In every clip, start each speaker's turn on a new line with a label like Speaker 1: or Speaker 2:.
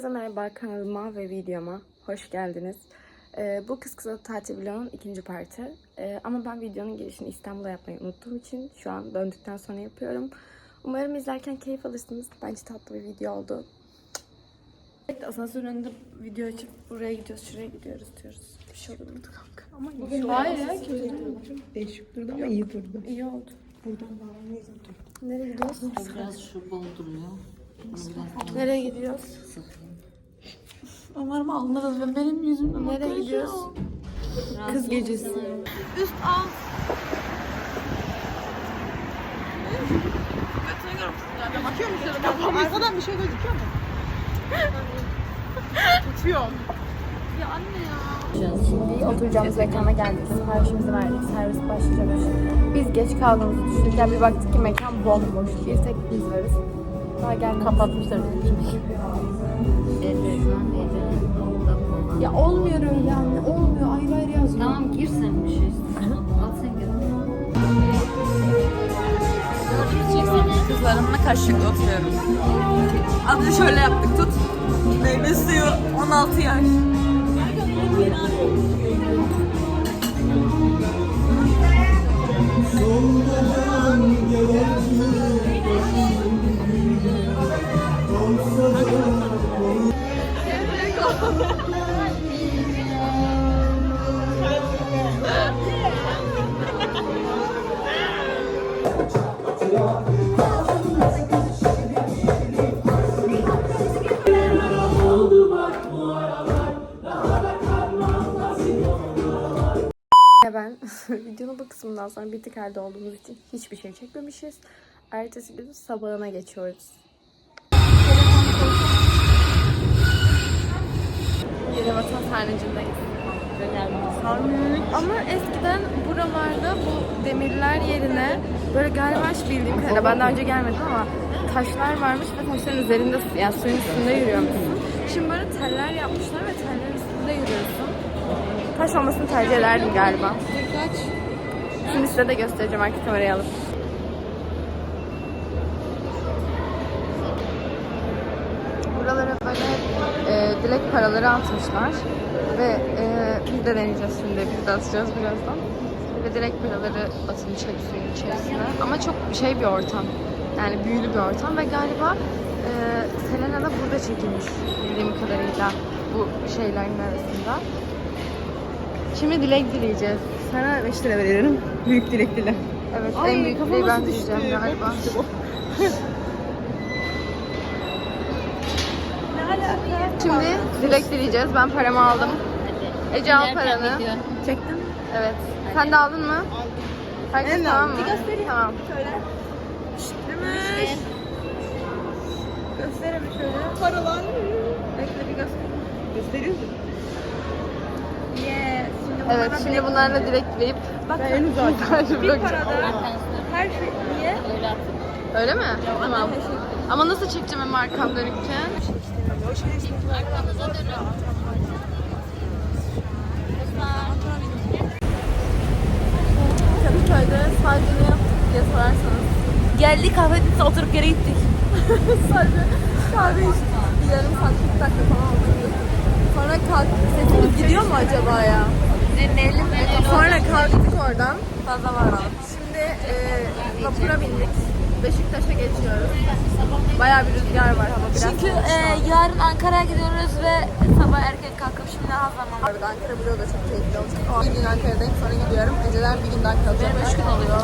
Speaker 1: Herkese merhaba kanalıma ve videoma hoş geldiniz. Ee, bu kız kısa tatil vlogunun ikinci parti. Ee, ama ben videonun girişini İstanbul'da yapmayı unuttuğum için şu an döndükten sonra yapıyorum. Umarım izlerken keyif alırsınız. Bence tatlı bir video oldu. Evet, asansörün önünde video açıp buraya gidiyoruz, şuraya gidiyoruz diyoruz. Bir şey olur muydu kanka? Ama iyi. Hayır ya, kötü
Speaker 2: Değişik durdu ama iyi durdu.
Speaker 1: İyi oldu.
Speaker 2: Buradan bağlamayız.
Speaker 1: Nereye gidiyoruz?
Speaker 3: Biraz şu bol duruyor.
Speaker 1: Nereye gidiyoruz?
Speaker 2: Umarım alınırız ve benim yüzümden
Speaker 1: Nereye gidiyoruz? Kız gecesi.
Speaker 2: Üst alt. Bakıyor musun? Arkadan bir şey gözüküyor mu? Tutuyorum.
Speaker 1: Şimdi oturacağımız mekana geldik. Siparişimizi verdik. Servis başlayacak. Biz geç kaldığımızı düşünürken bir baktık ki mekan bomboş. Bir tek biz varız. Daha gelmedik. Kapatmışlar. Olmuyor öyle yani. Olmuyor. Ayrı ayrı yazıyor.
Speaker 3: Tamam gir sen bir şey. Al sen gir.
Speaker 2: Kızlarımla karşılıklı oturuyoruz. Adı şöyle yaptık tut. Meyve suyu 16 yaş.
Speaker 1: videonun bu kısmından sonra bir tık halde olduğumuz için hiçbir şey çekmemişiz. Ertesi gün sabahına geçiyoruz. Yeni vatan sarnıcındayız. Ama eskiden buralarda bu demirler yerine böyle galiba bildiğim kadarıyla ben daha önce gelmedim ama taşlar varmış ve taşların üzerinde yani suyun üstünde yürüyormuşsun. Şimdi böyle teller yapmışlar ve tellerin üstünde yürüyorsun. Taş olmasını tercih ederdim galiba. Şimdi size de göstereceğim arka kamerayı alıp. Buralara böyle e, dilek paraları atmışlar. Ve e, biz de deneyeceğiz şimdi. Biz de atacağız birazdan. Ve dilek paraları atılmış hep suyun içerisine. Ama çok şey bir ortam. Yani büyülü bir ortam ve galiba e, Selena da burada çekilmiş bildiğim kadarıyla bu şeylerin arasında. Şimdi dilek dileyeceğiz. Sana 5 lira veririm. Büyük dilek dile. Evet en büyük dileği ben dileyeceğim galiba. Şimdi dilek dileyeceğiz. Ben paramı aldım. Ece al paranı. Çektin? Evet. Sen de aldın mı? Herkes tamam mı? Tamam.
Speaker 2: Gümüş. Gösterelim şöyle. Paralar.
Speaker 1: Bekle bir göster.
Speaker 2: Gösteriyorsun.
Speaker 1: Evet şimdi bunlarla dilek dileyip
Speaker 2: Bak en uzak.
Speaker 1: bir
Speaker 3: Zaten
Speaker 2: Her şey niye?
Speaker 3: öyle
Speaker 1: mi? Tamam. Ama nasıl çekeceğim hem arkam dönükken?
Speaker 3: Arkanıza dönün.
Speaker 1: Kadıköy'de sadece ne yaptık diye sorarsanız.
Speaker 2: Geldik kahvede oturup geri gittik.
Speaker 1: sadece kahve içtik. Bir yarım saat 40 dakika falan oturduk. Sonra kalktık. Sesimiz gidiyor mu acaba ya?
Speaker 3: Dinleyelim ben
Speaker 1: Sonra kalktık oradan.
Speaker 2: Fazla var var.
Speaker 1: Şimdi e, vapura bindik. Beşiktaş'a geçiyoruz. Bayağı bir rüzgar var hava biraz.
Speaker 2: Çünkü e, yarın Ankara'ya gidiyoruz ve sabah erken kalkıp şimdi daha zaman var.
Speaker 1: Ankara Bloğu da çok keyifli olacak. O bir gün Ankara'dayım sonra gidiyorum. Eceler bir günden kalacak.
Speaker 2: Benim üç gün oluyor.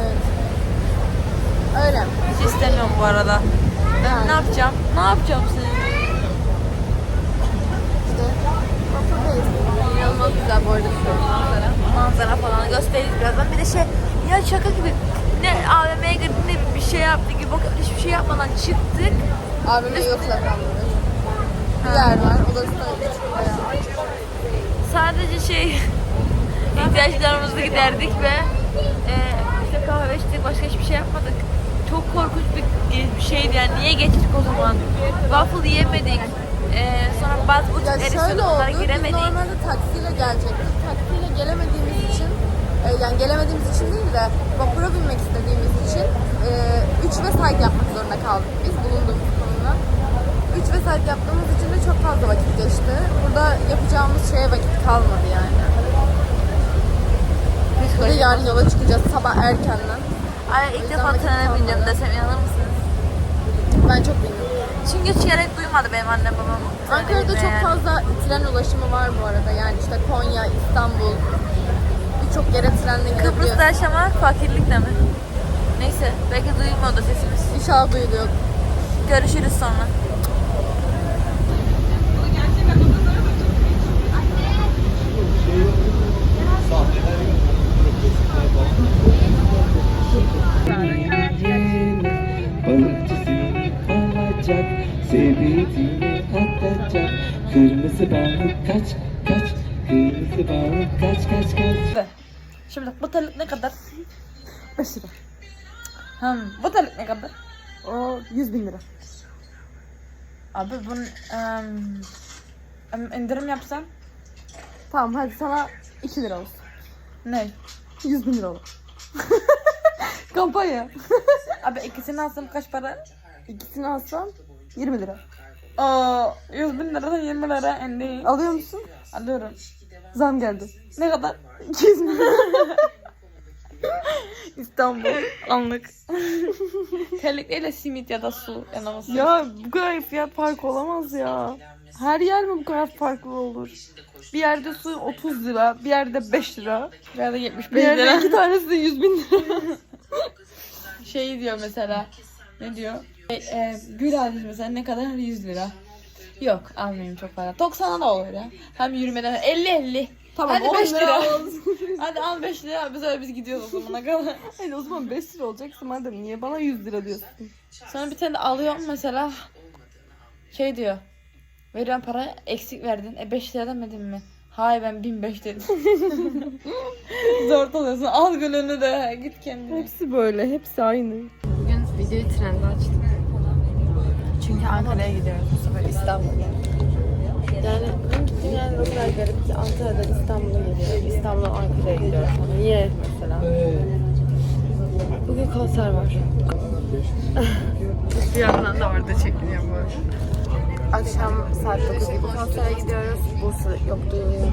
Speaker 1: Evet. Öyle.
Speaker 2: Hiç istemiyorum bu arada.
Speaker 1: Yani.
Speaker 2: Ne yapacağım? Ne yapacağım senin?
Speaker 1: İşte vapurdayız. İnanılmaz güzel bu arada şu manzara.
Speaker 2: Manzara falan gösteririz birazdan. Bir de şey ya şaka gibi ne AVM'ye girdik ne bir şey yaptık gibi bakın hiçbir şey yapmadan çıktık.
Speaker 1: AVM yok zaten burada. Bir yer var. O da.
Speaker 2: Sadece şey ihtiyaçlarımızı giderdik ve e, işte kahve içtik başka hiçbir şey yapmadık. Çok korkunç bir, bir şeydi yani niye geçtik o zaman? Waffle yemedik. E, sonra bazı buçuk
Speaker 1: Ya şöyle oldu. Biz normalde taksiyle gelecektik. Taksiyle gelemediğimiz için e, yani gelemediğimiz için değil de vapura binmek istediğimiz için 3 ve site yapmak zorunda kaldık biz bulunduğumuz konumda. 3 vesait yaptığımız için de çok fazla vakit geçti. Burada yapacağımız şeye vakit kalmadı yani. Bir de yarın yola çıkacağız sabah erkenden.
Speaker 2: Ay ilk defa trene bineceğim desem inanır mısınız?
Speaker 1: Ben çok.
Speaker 2: Çünkü hiç gerek duymadı benim annem babam.
Speaker 1: Ankara'da çok fazla tren ulaşımı var bu arada. Yani işte Konya, İstanbul birçok yere trenle gidebiliyoruz.
Speaker 2: Kıbrıs'ta yaşamak fakirlik de mi? Neyse belki duyulmuyordu sesimiz.
Speaker 1: İnşallah duyuluyor.
Speaker 2: Görüşürüz sonra.
Speaker 4: Kırmızı balık kaç kaç Kırmızı balık kaç kaç kaç
Speaker 2: Şimdi bu terlik ne kadar?
Speaker 1: 5 lira.
Speaker 2: Hmm, bu terlik ne kadar?
Speaker 1: O 100 bin lira.
Speaker 2: Abi bunun em, indirim yapsam
Speaker 1: Tamam hadi sana 2 lira olsun.
Speaker 2: ne?
Speaker 1: 100 bin lira olur. Kampanya.
Speaker 2: Abi ikisini alsam kaç para?
Speaker 1: İkisini alsam 20 lira.
Speaker 2: Oo, 100 bin liradan 20 lira indi.
Speaker 1: Alıyor musun?
Speaker 2: Alıyorum.
Speaker 1: Zam geldi.
Speaker 2: Ne kadar?
Speaker 1: 200 bin.
Speaker 2: İstanbul. Anlık. Terlikle simit ya da su yanılmasın.
Speaker 1: ya bu kadar fiyat farkı olamaz ya. Her yer mi bu kadar farklı olur? Bir yerde su 30 lira, bir yerde 5 lira,
Speaker 2: Bir yerde 75
Speaker 1: bir yerde
Speaker 2: lira.
Speaker 1: iki tanesi de 100 bin lira.
Speaker 2: Şey diyor mesela. Ne diyor? E, e, gül almış mesela ne kadar? 100 lira. Yok almayayım çok para. 90'a da olur ya. Hem yürümeden 50 50.
Speaker 1: Tamam,
Speaker 2: Hadi
Speaker 1: 10
Speaker 2: 5
Speaker 1: lira.
Speaker 2: Hadi al 5 lira. Biz öyle biz gidiyoruz o zamana kadar.
Speaker 1: Hayır o zaman 5 lira olacaksa madem niye bana 100 lira diyorsun?
Speaker 2: Sonra bir tane de alıyorum mesela. Şey diyor. Verilen para eksik verdin. E 5 lira demedin mi? Hayır ben 1005 dedim. Zor oluyorsun. Al gülünü de git kendine.
Speaker 1: Hepsi böyle, hepsi aynı. Bugün videoyu trende açtım. Çünkü Ankara'ya gidiyoruz bu sefer İstanbul'a. Yani benim gittiğim yerler o kadar garip ki Ankara'dan İstanbul'a geliyor. İstanbul'dan Ankara'ya gidiyor. Niye mesela? Bugün konser var. bir yandan da orada çekiliyor bu arada. Akşam saat 9 gibi konsere gidiyoruz. Buse yok duyuluyor.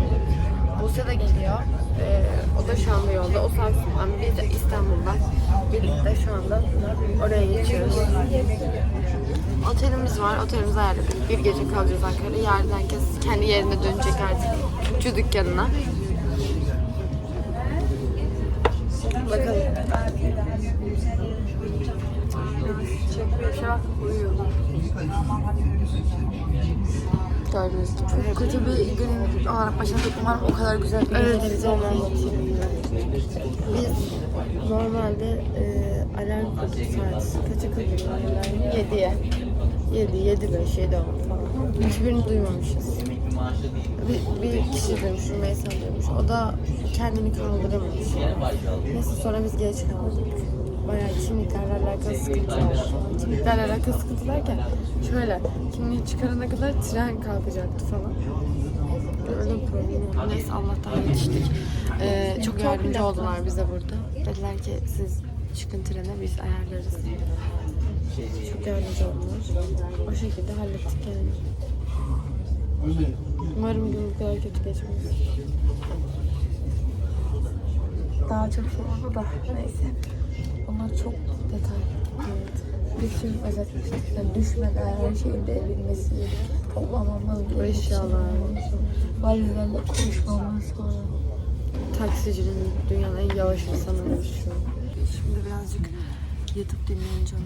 Speaker 1: Buse de geliyor. Ee, o da şu anda yolda. O Samsun'dan, biz de İstanbul'dan birlikte şu anda oraya geçiyoruz. Otelimiz var. Otelimizi ayarladık. Bir gece kalacağız Ankara'da. Yarın herkes kendi yerine dönecek artık. Şu dükkanına. Bakalım. Şu an uyuyor. Gördüğünüz gibi. Kötü bir gün olarak başladık. Umarım o kadar güzel bir evet, gece anlatayım. Biz normalde e, alarm kurduk saat. Kaça alarmı? 7'ye. 7, 7, 5, 7, 10 falan. Hiçbirini duymamışız. Bir, bir kişi duymuş, Rümeysa duymuş. O da kendini kaldıramamış. Neyse sonra biz geç kaldık. Bayağı kimliklerle alakalı sıkıntılar falan. Kimliklerle alakalı sıkıntı şöyle, kimliği çıkarana kadar tren kalkacaktı falan. Öyle bir problem oldu. Neyse Allah'tan yetiştik. Ee, çok yardımcı oldular bize burada. Dediler ki siz çıkın trene biz ayarlarız. Çok yardımcı oldular. O şekilde hallettik yani. Umarım gün bu kadar kötü geçmez. Daha çok şey oldu da neyse. Onlar çok detaylı. Biz şimdi özetmiştik. Yani düşmeden her şeyin devrilmesi, toplamamız, bu eşyalar, valizlerle konuşmamız sonra. Taksicinin dünyanın en yavaş insanıymış şu. Şimdi birazcık yatıp dinleneceğim.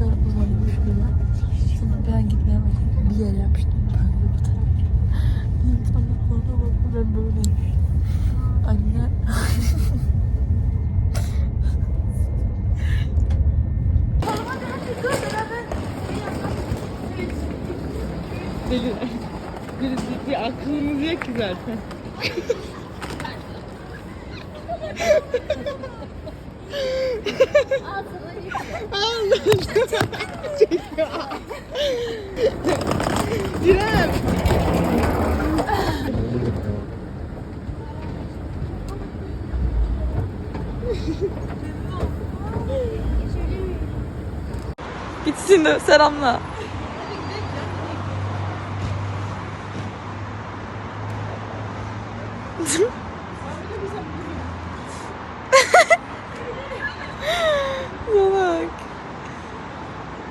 Speaker 1: şöyle uzanmış Şimdi ben gitmeye. Bir yere
Speaker 2: yapıştım. Ben bu tarafa. İrem. Gitsin de selamla.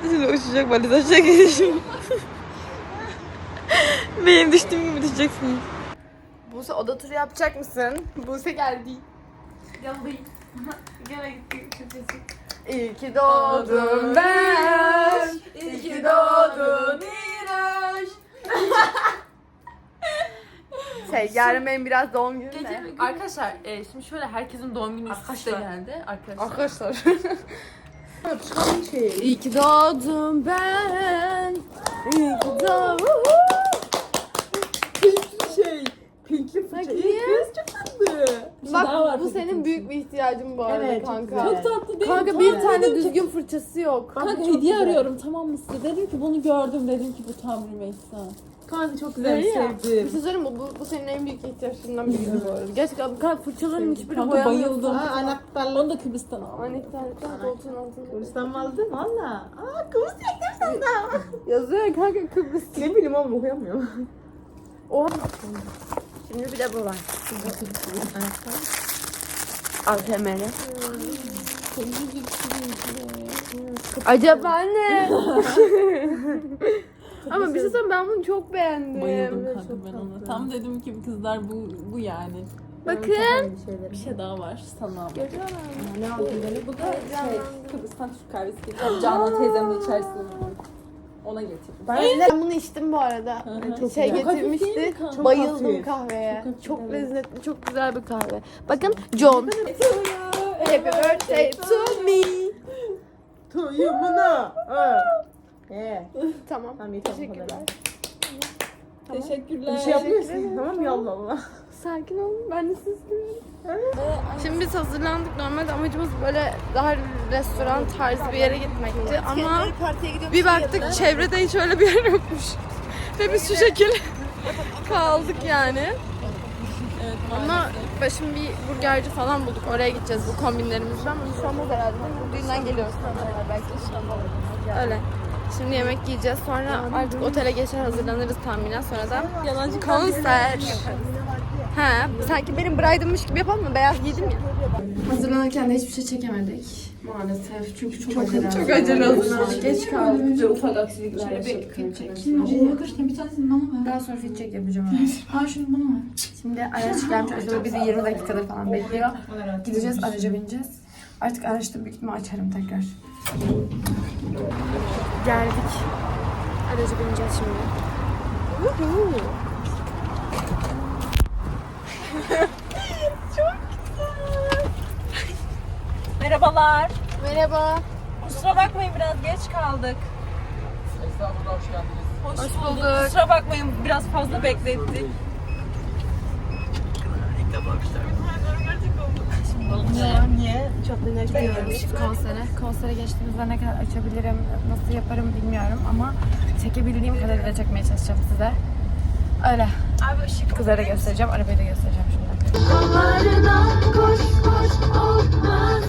Speaker 2: Şimdi uçacak valiz aşağı gidişim. Benim düştüğüm gibi düşeceksiniz.
Speaker 1: Buse oda turu yapacak mısın? Buse geldi.
Speaker 2: Geldi. Gene gittik.
Speaker 1: İyi ki doğdun ben. İyi ki doğdun Miraç. şey yarın benim biraz doğum günüm de.
Speaker 2: Arkadaşlar e, şimdi şöyle herkesin doğum günü üst üste geldi. Arkadaşlar.
Speaker 1: Arkadaşlar. İyi ki doğdum ben. İyi ki doğdum.
Speaker 2: şey. Pinkli fırça.
Speaker 1: Bakayım.
Speaker 2: Kız çok tatlı.
Speaker 1: Bak bu senin büyük bir ihtiyacın bu arada
Speaker 2: Evet,
Speaker 1: kanka.
Speaker 2: Çok tatlı değil mi?
Speaker 1: Kanka bir tane
Speaker 2: dedim ki-
Speaker 1: düzgün fırçası yok.
Speaker 5: Kanka hediye arıyorum tamam mı size? Dedim ki bunu gördüm dedim ki bu tam Rümeysa.
Speaker 2: Kanka çok güzel
Speaker 1: Öyle ya. Bir
Speaker 2: sevdim.
Speaker 1: şey söyleyeyim mi? Bu, bu senin en büyük ihtiyaçlarından biriydi bu arada. Gerçekten kanka fırçaların hiçbiri
Speaker 5: Kanka bayıldım.
Speaker 2: Aa anahtarlı.
Speaker 5: Onu da Kıbrıs'tan aldım.
Speaker 1: Anahtarlıktan koltuğun altında.
Speaker 2: Kıbrıs'tan mı aldın? Valla. Aa Kıbrıs çektim sana.
Speaker 1: Yazıyor ya kanka Kıbrıs.
Speaker 2: ne bileyim oğlum okuyamıyorum.
Speaker 1: Oha. Şimdi bir de bu var. ATM'li. Acaba ne? Ama bir şey söyleyeyim ben bunu çok beğendim.
Speaker 5: Bayıldım kanka ben ona. Tam dedim ki kızlar bu bu yani.
Speaker 1: Bakın.
Speaker 5: Bir şey daha var sana. Ne aldın beni? Bu da şey Kıbrıs'tan Türk kahvesi getirdim. Canan teyzem de içersin. Ona getirdim.
Speaker 1: Ben bunu içtim bu arada.
Speaker 5: Çok
Speaker 1: şey
Speaker 5: güzel.
Speaker 1: getirmişti.
Speaker 5: Hafif değil mi kanka?
Speaker 1: Bayıldım
Speaker 2: hafif.
Speaker 1: kahveye.
Speaker 5: hafif,
Speaker 1: Çok,
Speaker 5: evet.
Speaker 1: lezzetli, çok güzel bir kahve. Bakın John. Happy birthday to me.
Speaker 2: Tuyumuna. Ee.
Speaker 1: Tamam.
Speaker 2: Tamam yeter bu
Speaker 1: Teşekkürler.
Speaker 2: kadar.
Speaker 5: Teşekkürler.
Speaker 2: Bir şey yapmıyorsun tamam mı? Allah Allah.
Speaker 1: Sakin olun. Ben de siz Şimdi biz hazırlandık. Normalde amacımız böyle daha restoran tarzı bir yere gitmekti. Ama bir baktık çevrede hiç öyle bir yer yokmuş. Ve biz şu şekilde kaldık yani. Ama şimdi bir burgerci falan bulduk. Oraya gideceğiz bu kombinlerimizden. Ama şu herhalde. Düğünden geliyoruz. Belki. Öyle. Şimdi yemek yiyeceğiz. Sonra artık otele geçer hazırlanırız tahminen. Sonra da
Speaker 5: Yalancı
Speaker 1: konser. Ha, sanki benim bride'ımmış gibi yapalım mı? Beyaz giydim ya. Hazırlanırken de hiçbir şey çekemedik. Maalesef. Çünkü çok, acele. Çok acele. Geç kaldık. Ufak aksilikler yaşadık.
Speaker 3: bir tanesini bana ver.
Speaker 1: Daha sonra fit check yapacağım.
Speaker 3: Aa şunu bana ver.
Speaker 1: Şimdi araç gelmiş. Acaba bizi 20 dakikada falan bekliyor. Gideceğiz, araca bineceğiz. Artık araçta büyük ihtimal açarım tekrar. Geldik. Araca bineceğiz şimdi.
Speaker 2: Merhabalar.
Speaker 1: Merhaba.
Speaker 2: Kusura bakmayın biraz geç kaldık. Hoş,
Speaker 1: Hoş
Speaker 2: bulduk.
Speaker 1: bulduk.
Speaker 2: Kusura bakmayın biraz fazla beklettik. Niye? Çok da
Speaker 1: konsere. Konsere geçtiğimizde ne kadar açabilirim, nasıl yaparım bilmiyorum ama çekebildiğim kadarıyla çekmeye çalışacağım size. Öyle.
Speaker 2: Abi ışık
Speaker 1: Kızlara göstereceğim, arabayı da göstereceğim şimdi.
Speaker 6: Koş koş olmaz